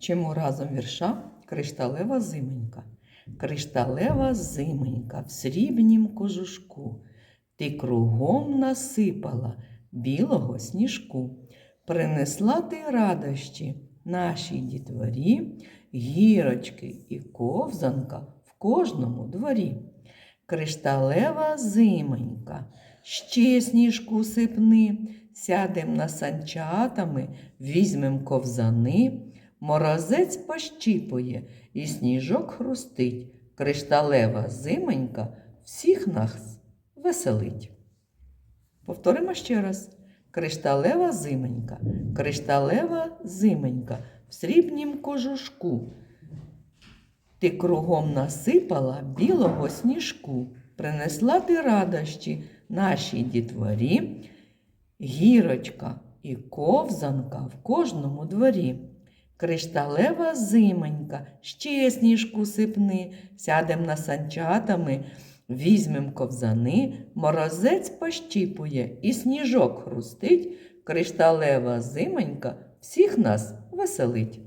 Вчимо разом вірша Кришталева зименька. Кришталева зименька в срібнім кожушку. Ти кругом насипала білого сніжку. Принесла ти радощі нашій дітворі, гірочки і ковзанка в кожному дворі. Кришталева зименька, ще сніжку сипни, сядем на санчатами, візьмем ковзани, морозець пощіпує і сніжок хрустить. Кришталева зименька всіх нас веселить. Повторимо ще раз. Кришталева зименька, кришталева зименька в срібнім кожушку. Ти кругом насипала білого сніжку, принесла ти радощі нашій дітворі, гірочка і ковзанка в кожному дворі. Кришталева зименька, ще сніжку сипни, сядем на санчатами, візьмем ковзани, морозець пощіпує і сніжок хрустить, кришталева зименька всіх нас веселить.